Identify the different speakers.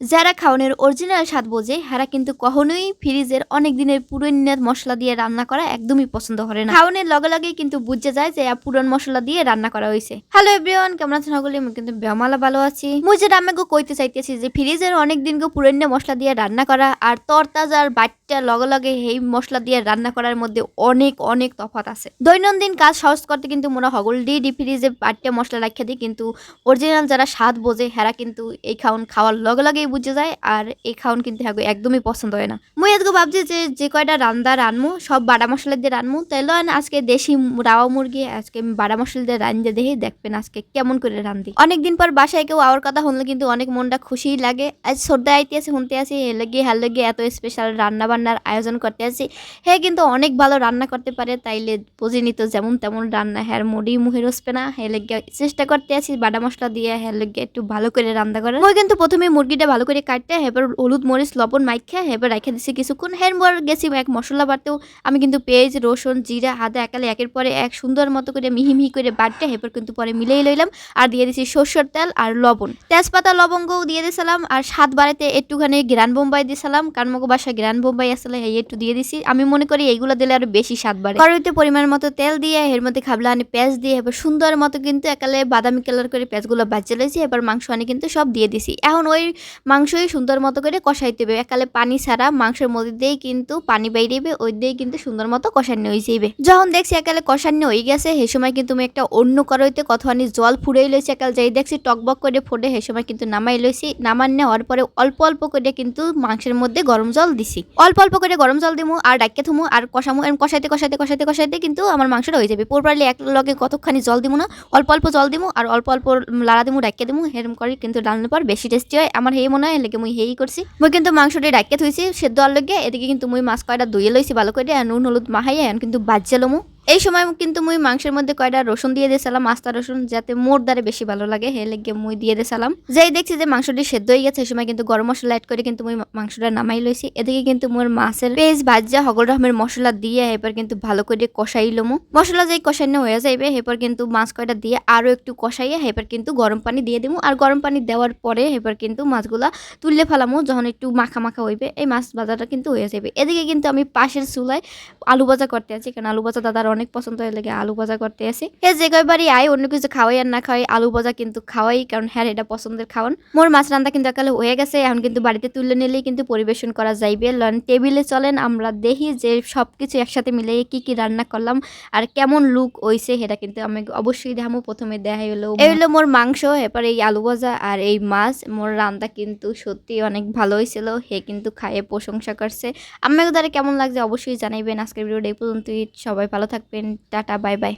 Speaker 1: যারা খাওয়ানোর অরিজিনাল স্বাদ বোঝে, হারা কিন্তু কখনোই ফ্রিজের অনেক দিনের পুরনো মশলা দিয়ে রান্না করা একদমই পছন্দ করে না। খাওয়ানোর লগে লগে কিন্তু বুঝে যায় যে পুরন মশলা দিয়ে রান্না করা হয়েছে। হ্যালো এভরিওয়ান কেমন আছেন সকলে? আমি কিন্তু বেমালা ভালো আছি। মুই যেটা আমি গো কইতে চাইতেছি যে, ফ্রিজের অনেক দিন গো পুরনো মশলা দিয়ে রান্না করা আর তরতাজার বাটটা লগে লগে এই মশলা দিয়ে রান্না করার মধ্যে অনেক অনেক তফাৎ আছে। দৈনন্দিন কাজ সহজ করতে কিন্তু মোরা হগল ডি ডি ফ্রিজে বাটটা মশলা রাখিয়ে দিই, কিন্তু অরিজিনাল যারা স্বাদ বোঝে, হেরা কিন্তু এই খাওন খাওয়ার লগে লগেই বুঝে যায়, আর এই খাওন কিন্তু হ্যাঁ একদমই পছন্দ হয় না। মুই আজকে ভাবছি যে যে কয়টা রান্দা রানমু, সব বাড়া মশলা দিয়ে রানমু, তাইলে আজকে দেশি রাওয়া মুরগি, আজকে বাড়া মশলা দিয়ে রান্ধে দেখে, দেখবেন আজকে কেমন করে রান্ধি অনেকদিন পর বাসায় কেউ আওয়ার কথা শুনলে কিন্তু অনেক মনটা খুশি লাগে, আজ সর্দা আইতে আছে, শুনতে আসি হে লেগে হার লেগে এত স্পেশাল রান্না বান্নার আয়োজন করতে আসি। হে কিন্তু অনেক ভালো রান্না করতে পারে, তাইলে বুঝিনি তো যেমন তেমন রান্না। হ্যার মুড়ি মুহে রসবে না হে লেগে চেষ্টা করতে আছি বাটা মশলা দিয়ে হ্যাঁ লেগে একটু ভালো করে রান্না করে মই কিন্তু প্রথমে মুরগিটা ভালো করে কাটতে এবার হলুদ মরিচ, লবণ মাইখা এবার রেখে দিছি কিছুক্ষণ। হের পর গেছি এক মশলা বাড়তেও আমি কিন্তু পেঁয়াজ, রসুন, জিরা, আদা একালে একের পরে এক সুন্দর মতো করে মিহি মিহি করে বাড়তে এবার কিন্তু পরে মিলেই লইলাম। আর দিয়ে দিছি সর্ষের তেল আর লবণ। তেজপাতা, লবঙ্গও দিয়ে দিয়েছিলাম আর স্বাদ বাড়াইতে একটুখানি গ্রান বোম্বাই দিয়েছিলাম কারণ মগো বাসা গ্রান বোম্বাই আসলে এই একটু দিয়ে দিছি। আমি মনে করি এইগুলো দিলে আরও বেশি স্বাদ বাড়ে। কড়াইতে পরিমাণ মতো তেল দিয়ে, এর মধ্যে খাবলা আনি পেঁয়াজ দিয়ে, এবার সুন্দর মতো কিন্তু একালে বাদামি কালার করে পেঁয়াজগুলো বাজিয়ে লইছি, এবার মাংস আনি কিন্তু সব দিয়ে দিছি। এখন ওই মাংসই সুন্দর মতো করে কষাইতে হবে। একালে পানি ছাড়া মাংসের মধ্যে দিয়েই কিন্তু পানি বাইরেবে ওই দিয়ে কিন্তু সুন্দর মতো কষানো হয়ে যাইবে। যখন দেখছি একালে কষানো হয়ে গেছে সেই সময় কিন্তু আমি একটা অন্য কড়াইতে কতখানি জল ফুড়েই লইছি একাল, যাই দেখছি টকবক করে ফোটে সেই সময় কিন্তু নামাই লইছি। নামান নেওয়ার পরে অল্প অল্প করে কিন্তু মাংসের মধ্যে গরম জল দিছি। অল্প অল্প করে গরম জল দিমু, আর ডাক্কে থুমু, আর কষামু এরকম কষাইতে কষাইতে কষাইতে কষাইতে কিন্তু আমার মাংসটা হয়ে যাবে। প্রপারলি এক লগে কতখানি জল দিমু না, অল্প অল্প জল দিমু, আর অল্প অল্প লাড়া দিমু ডাক্কে দিমু হেরম করে কিন্তু ডালনে পর বেশি টেস্টি হয়। আমার হেই মনে হয় লেগে মুই হেই করছি। মুই কিন্তু মাংসটি ডাক্কে থুইছি, সেদ্ধ আর লগে, এদিকে কিন্তু মুই মাছ কয়টা ধুয়ে লইছি ভালো করে নুন, হলুদ মাহাইয়া এখন কিন্তু বাজ্যে লমু। এই সময় কিন্তু মুই মাংসের মধ্যে কয়টা রসুন দিয়ে দিয়েছিলাম, আস্তা রসুন যাতে মোর দ্বারে বেশি ভালো লাগে হে লেগে মুই দিয়ে দিয়েছিলাম। যেই দেখছি যে মাংসটি সেদ্ধ হয়ে গেছে, সেই সময় কিন্তু গরম মশলা অ্যাড করে কিন্তু মুই মাংসটা নামাই লইছি। এদিকে কিন্তু মোর মাছের পেঁয়াজ ভাজা, হগল রকমের মশলা দিয়ে এবার কিন্তু ভালো করে কষাই লমু। মশলা যেই কষানো হয়ে যাইবে, এরপর কিন্তু মাছ কয়টা দিয়ে আরও একটু কষাইয়ে এবার কিন্তু গরম পানি দিয়ে দিমু। আর গরম পানি দেওয়ার পরে এবার কিন্তু মাছগুলা তুললে ফেলামু, যখন একটু মাখা মাখা হইবে, এই মাছ ভাজাটা কিন্তু হয়ে যাবে এদিকে কিন্তু আমি পাশের চুলায় আলু ভাজা করতে আছি, কারণ আলু ভাজা দাদার অনেক পছন্দ হয়ে লাগে আলু ভাজা করতে আসি। এ যে কয়বারই আয় অন্য কিছু খাওয়াই আর না খাওয়াই আলু ভাজা কিন্তু খাওয়াই কারণ হ্যাঁ এটা পছন্দের খাওয়ান। মোর মাছ রান্না কিন্তু একালে হয়ে গেছে এখন কিন্তু বাড়িতে তুলে নিলেই কিন্তু পরিবেশন করা যাইবে। লন টেবিলে চলেন আমরা দেখি যে সব কিছু একসাথে মিলে কি কি রান্না করলাম আর কেমন লুক হইছে সেটা কিন্তু আমি অবশ্যই দেখামো। প্রথমে দেখা হলো এই হলো মোর মাংস এরপর এই আলু ভাজা আর এই মাছ। মোর রান্না কিন্তু সত্যি অনেক ভালো হয়েছিল হে কিন্তু খাইয়ে প্রশংসা করছে। আমাকে তারা কেমন লাগছে অবশ্যই জানাইবেন। আজকের ভিডিওটা এই পর্যন্তই সবাই ভালো থাকবেন। Tata bye bye